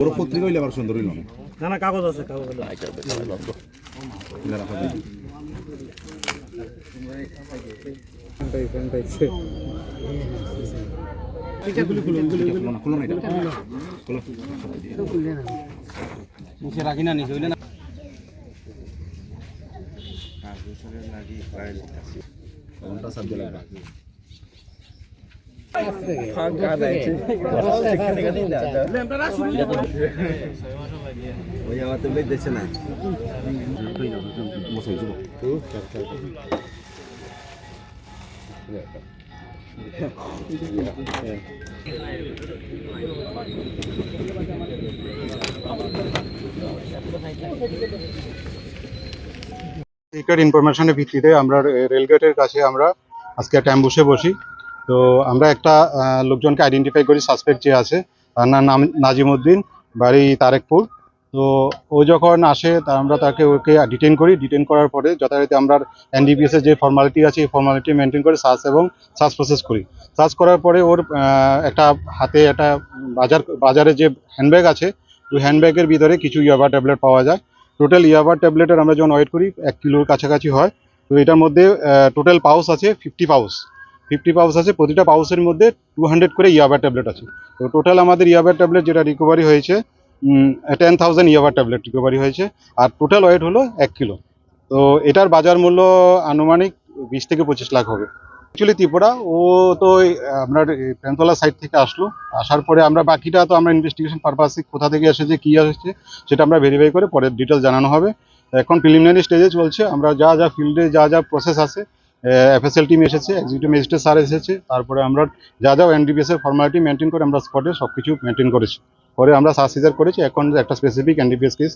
বড় পত্রিকা হইলে আবার সুন্দর হইল না? না না কাগজ আছে কাগজ আছে। এটা। রাখা না। নিচে রাখি না। নিচে না ঘণ্টা ইনফরমেশনের ভিত্তিতে আমরা রেলগেটের কাছে আমরা আজকে একটা বসি। তো আমরা একটা লোকজনকে আইডেন্টিফাই করি সাসপেক্ট যে আছে, তার নাম নাজিমুদ্দিন বাড়ি তারেকপুর। তো ও যখন আসে, তা আমরা তাকে ওকে ডিটেন করি। ডিটেন করার পরে যথারীতি আমরা এনডিপিএস এর যে ফর্মালিটি আছে, এই ফর্মালিটি মেনটেন করে সার্চ এবং সার্চ প্রসেস করি। সার্চ করার পরে ওর একটা হাতে একটা বাজার, বাজারে যে হ্যান্ডব্যাগ আছে, ওই হ্যান্ডব্যাগের ভিতরে কিছু ইয়াবা ট্যাবলেট পাওয়া যায়। টোটাল ইয়াবার ট্যাবলেটের আমরা যখন ওয়েট করি, এক কিলোর কাছাকাছি হয়। তো এটার মধ্যে টোটাল পাউস আছে ফিফটি পাউস ফিফটি পাউস আছে, প্রতিটা পাউসের মধ্যে টু হান্ড্রেড করে ইয়াবার ট্যাবলেট আছে। তো টোটাল আমাদের ইয়াবার ট্যাবলেট যেটা রিকভারি হয়েছে টেন থাউজেন্ড ইয়াবার ট্যাবলেট রিকভারি হয়েছে, আর টোটাল ওয়েট হলো এক কিলো। তো এটার বাজার মূল্য আনুমানিক বিশ থেকে পঁচিশ লাখ হবে। অ্যাকচুয়ালি ত্রিপুরা, ও তো আপনার এই সাইড থেকে আসলো। আসার পরে আমরা বাকিটা তো আমরা ইনভেস্টিগেশন পারপাসে কোথা থেকে এসেছে কী এসেছে সেটা আমরা ভেরিফাই করে পরে ডিটেল জানানো হবে। এখন প্রিলিমিনারি স্টেজে চলছে, আমরা যা যা ফিল্ডে যা যা প্রসেস আছে এফএসএল টিম এসেছে এক্সিকিউটিভ ম্যাজিস্ট্রেট স্যার এসেছে। তারপরে আমরা যা যা এনডিপিএস এর ফর্মালিটি মেনটেন করে আমরা স্পটে সব কিছু মেনটেন করেছি। পরে আমরা সার্চ সিজার করেছি। এখন একটা স্পেসিফিক এনডিপিএস কেস